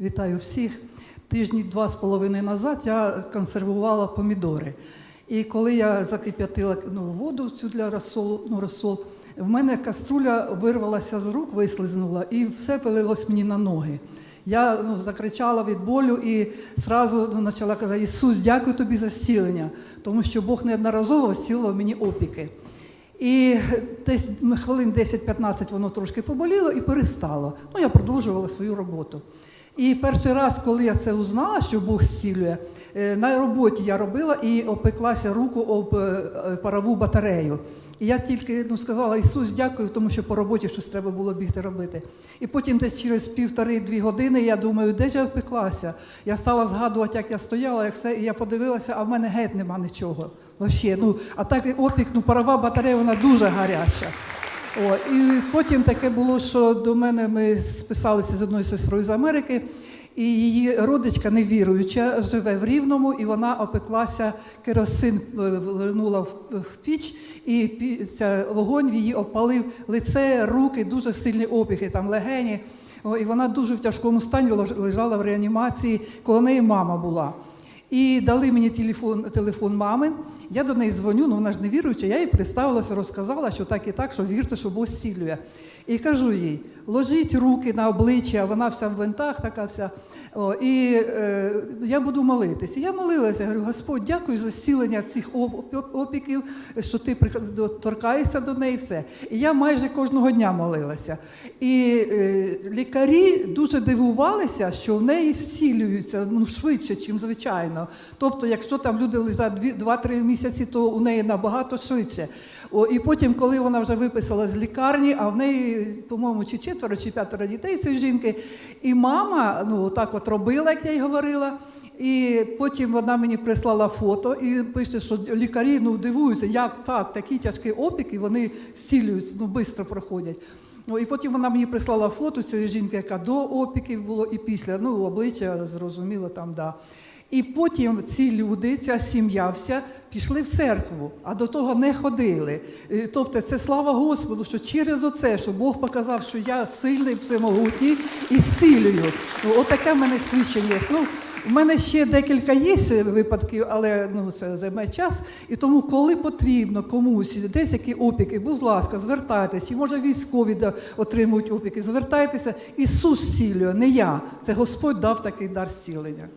Вітаю всіх. Тижні два з половиною назад я консервувала помідори. І коли я закип'ятила ну, воду цю для розсолу, ну, розсол, в мене каструля вирвалася з рук, вислизнула, і все пилилось мені на ноги. Я ну, закричала від болю і одразу ну, почала казати: Ісус, дякую тобі за зцілення, тому що Бог неодноразово зцілував мені опіки. І десь хвилин 10-15 воно трошки поболіло і перестало. Ну, я продовжувала свою роботу. І перший раз, коли я це узнала, що Бог зцілює, е, на роботі я робила і опеклася руку об е, е, парову батарею. І я тільки ну, сказала, Ісус, дякую, тому що по роботі щось треба було бігти робити. І потім десь через півтори-дві години я думаю, де ж я впеклася? Я стала згадувати, як я стояла, як все, і я подивилася, а в мене геть нема нічого. Вообще, ну, а так опік, ну, парова батарея, вона дуже гаряча. О, і потім таке було, що до мене ми списалися з одною сестрою з Америки, і її родичка невіруюча живе в Рівному, і вона опеклася, керосин е, вливнула в, піч, і ця вогонь її опалив лице, руки, дуже сильні опіки, там легені. О, і вона дуже в тяжкому стані лежала в реанімації, коло неї мама була. І дали мені телефон, телефон мами. Я до неї дзвоню, ну вона ж не віруюча, я їй представилася, розказала, що так і так, що вірте, що Бог зцілює. І кажу їй: ложіть руки на обличчя, вона вся в винтах, така вся. О, і е, я буду молитися. Я молилася, говорю, Господь, дякую за зцілення цих опіків, що ти торкаєшся до неї. Все. І я майже кожного дня молилася. І е, лікарі дуже дивувалися, що в неї зцілюються ну, швидше, ніж звичайно. Тобто, якщо там люди лежать 2-3 місяці, то у неї набагато швидше. О, і потім, коли вона вже виписала з лікарні, а в неї, по-моєму, чи четверо, чи п'ятеро дітей цієї жінки, і мама ну, так от робила, як я й говорила. І потім вона мені прислала фото і пише, що лікарі ну, дивуються, як так, такі тяжкі опіки, вони зцілюються, ну, швидко проходять. Ну, і потім вона мені прислала фото цієї жінки, яка до опіків було і після. Ну, обличчя зрозуміло там, да. І потім ці люди, ця сім'я вся пішли в церкву, а до того не ходили. Е, Тобто це слава Господу, що через оце, що Бог показав, що я сильний, всемогутній і зцілюю. Ну, отаке в мене свідчення є. Ну, у мене ще декілька є випадків, але ну, це займе час. І тому, коли потрібно комусь десь які опіки, будь ласка, звертайтеся, і може військові отримують опіки, звертайтеся. Ісус зцілює, не я. Це Господь дав такий дар зцілення.